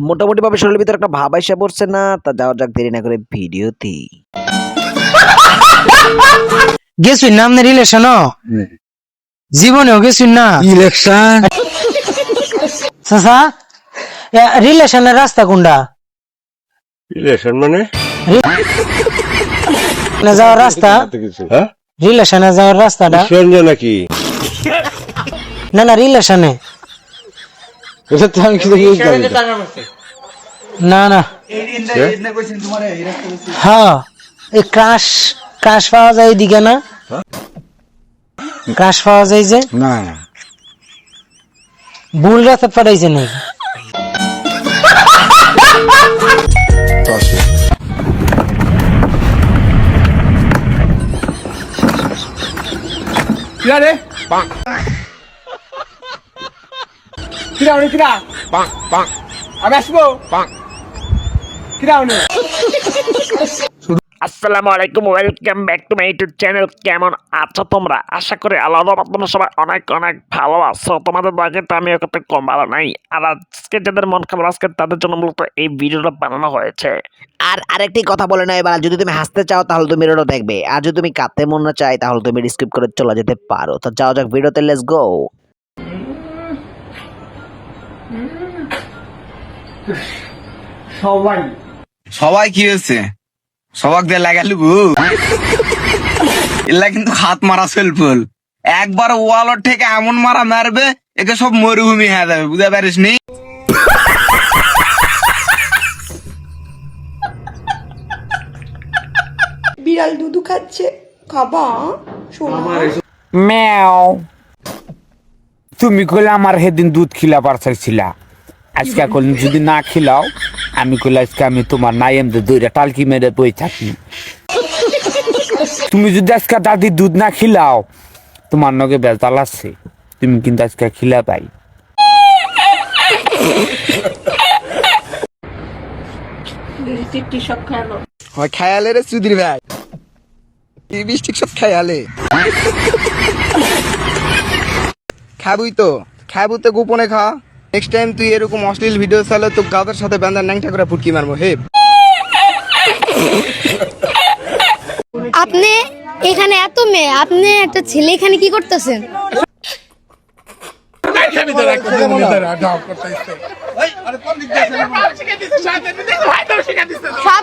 মোটামুটি ভাবে শরীরের ভিতরে একটা ভাব এসে পড়ছে না তা যাওয়া যাক দেরি না করে ভিডিওতে গেছুন না আপনার রিলেশন জীবনেও গেছুন না? ইলেকশন চাচা রিলেশনের রাস্তা কোনটা? ইলেকশন মানে? না যাওয়ার রাস্তা? হ্যাঁ? রিলেশনে যাওয়ার রাস্তাটা? সঞ্জয় নাকি? না না রিলেশনে। এটা তো আমি কিছু না। না। না হ্যাঁ এই ক্রাশ ক্রাশ পাওয়া যায় এদিকে না? ক্রাশ পাওয়া যায় যে? না। না ভুল রাস্তা পাঠাইছে নাকি? কিরা রে? কিরা উনি কিরা আমি আসব? কিরা উনি আসসালামু আলাইকুম welcome back to my YouTube channel. কেমন আছো তোমরা? আশা করি আলাদা তোমরা সবাই অনেক অনেক ভালো আছো। তোমাদের দয়া তো আমি কত কম ভালো নাই। আর আজকে যাদের মন খাবার আজকে তাদের জন্য মূলত এই ভিডিওটা বানানো হয়েছে। আর আরেকটি কথা বলে না এবার যদি তুমি হাসতে চাও তাহলে তুমি ভিডিওটা দেখবে। আর যদি তুমি কাঁদতে মন না চাই তাহলে তুমি স্কিপ করে চলে যেতে পারো। তো যাও যাক ভিডিওতে লেটস গো সবাই সবাই কি হয়েছে? সবাক দিয়ে লাগালু এলা কিন্তু হাত মারা সেলফুল। একবার ওয়ালর থেকে এমন মারা মারবে একে সব মরুভূমি হয়ে যাবে বুঝতে পারিস নি? বিড়াল দুধু খাচ্ছে। খাবা ম্যাও। তুমি কইলে আমার সেদিন দুধ খিলাবার চাইছিলা। আজকে কইলে যদি না খিলাও আমি কইলে আজকে আমি তোমার নাইম দইরা টালকি মেরে বই থাকি। তুমি যদি আজকে দাদি দুধ না খিলাও তোমার নগে বেজাল আছে। তুমি কিন্তু আজকে খিলা পাই হয় খেয়ালে রে সুধীর ভাই। সব খেয়ালে। খাবুই তো খাবু তো গোপনে খা নেক্সট টাইম তুই এরকম অশ্লীল ভিডিও চালে তো গাদের সাথে বান্দার ন্যাংটা করে ফুটকি মারবো হে। আপনি এখানে এত মেয়ে আপনি একটা ছেলে এখানে কি করতেছেন? সব